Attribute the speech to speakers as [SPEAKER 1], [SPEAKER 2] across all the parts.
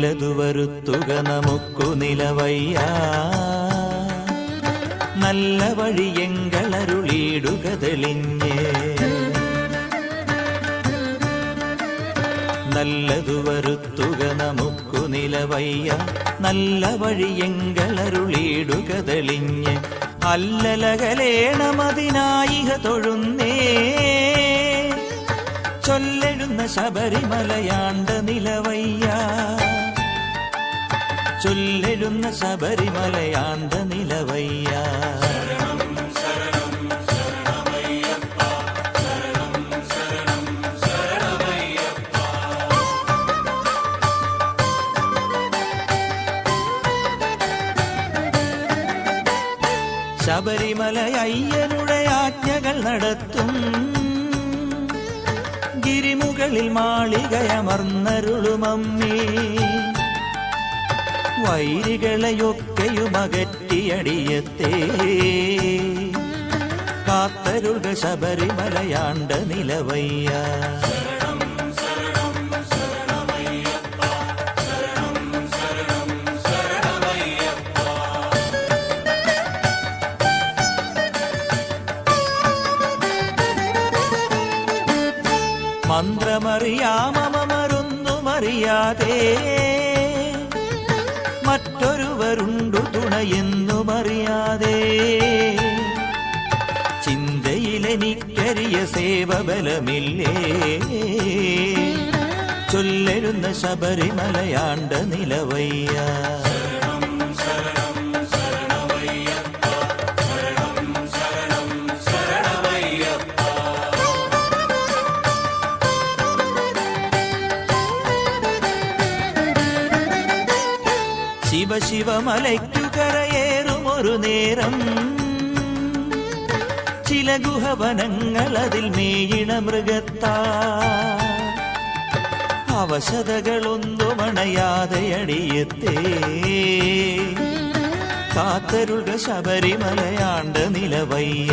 [SPEAKER 1] നല്ലതു വരുത്തുക നമുക്കു നിലവയ്യ. നല്ല വഴിയെങ്കളരുളിയിടുക തെളിഞ്ഞ്. നല്ലതു വരുത്തുക നമുക്കു നിലവയ്യ. നല്ല വഴിയെങ്കളരുളിയിടുക തെളിഞ്ഞ്. അല്ലലകലേണമതിനായിക തൊഴുന്നേ. ചൊല്ലെഴുന്ന ശബരിമലയാണ്ട നിലവയ്യ. ചൊല്ലെഴുന്ന ശബരിമലയാന്ത നിലവയ്യ. ശബരിമല അയ്യനുടെ ആജ്ഞകൾ നടത്തും. ഗിരിമുകളിൽ മാളികയമർന്നരുളുമമ്മേ. വൈരികളെയൊക്കെയും അകറ്റിയടിയത്തേ കാത്തരുക ശബരിമലയാണ്ട നിലവയ്യ. മന്ത്രമറിയാമമറിയാതേ തുണയെന്നുമറിയാതെ ചിന്തയിലെനിക്കരിയ സേവബലമില്ലേ? ചൊല്ലരുന്ന ശബരിമലയാണ്ട നിലവയ്യ. ശിവ ശിവമലയ്ക്കു കരയേറുമൊരു നേരം. ചില ഗുഹവനങ്ങൾ അതിൽ മേയിണ മൃഗത്താ. അവശതകളൊന്നുമണയാതെ അടിയത്തേ. കാത്തരുൾക ശബരിമലയാണ്ട് നിലവയ്യ.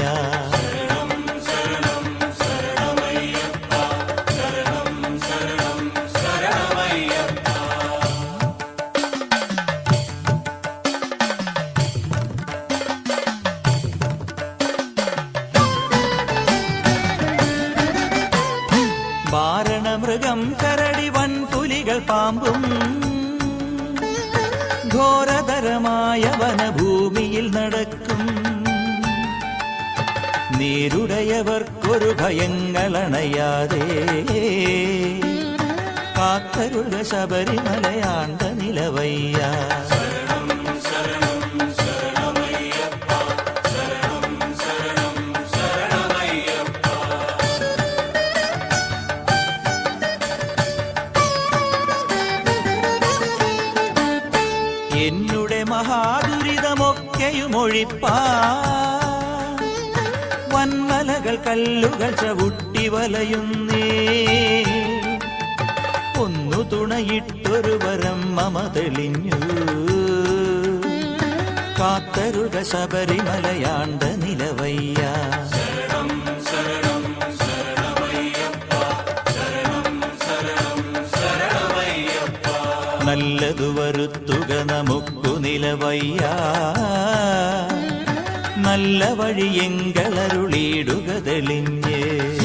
[SPEAKER 1] വാരണമൃഗം കരടി വൻ പുലികൾ പാമ്പും. ഘോരതരമായ വനഭൂമിയിൽ നടക്കും. നേരുടയവർക്കൊരു ഭയങ്ങളണയാതെ. കാത്തരുക ശബരിമലയാണ്ട മഹാദുരിതമൊക്കെയും ഒഴിപ്പാ വൻമലകൾ കല്ലുകൾ ചവിട്ടി വലയുന്നേ ഒന്നു തുണയിട്ടൊരു വരം മമ തെളിഞ്ഞു. കാത്തരുക ശബരിമലയാണ്ട നിലവയ്യ. നല്ലതു വരുത്തുക നമുക്കു നിലവയ്യ. നല്ല വഴിയെങ്കളരുളിയിടുക തെളിഞ്ഞ്.